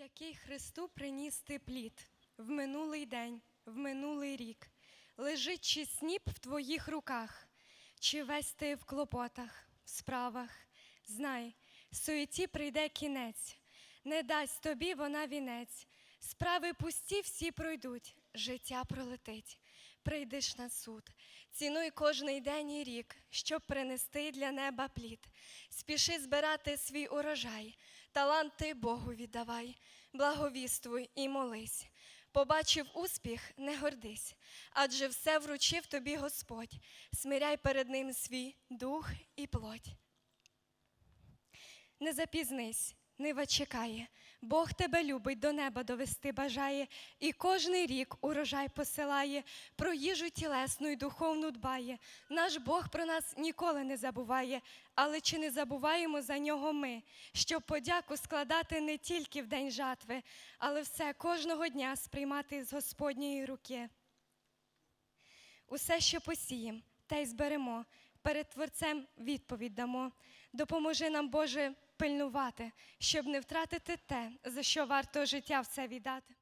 Який Христу приніс ти плід в минулий день, в минулий рік, лежить чи сніп в твоїх руках, чи весь ти в клопотах, в справах. Знай, суеті прийде кінець, не дасть тобі вона вінець. Справи пусті всі пройдуть, життя пролетить. Прийдеш на суд, цінуй кожний день і рік, щоб принести для неба плід. Спіши збирати свій урожай, таланти Богу віддавай, благовіствуй і молись. Побачив успіх, не гордись, адже все вручив тобі Господь. Смиряй перед ним свій дух і плоть. Не запізнись, нива чекає, Бог тебе любить, до неба довести бажає, і кожний рік урожай посилає, про їжу тілесну і духовну дбає. Наш Бог про нас ніколи не забуває, але чи не забуваємо за нього ми, щоб подяку складати не тільки в день жатви, але все кожного дня сприймати з Господньої руки. Усе, що посієм, те й зберемо. Перед Творцем відповідь дамо. Допоможи нам, Боже, пильнувати, щоб не втратити те, за що варто життя все віддати.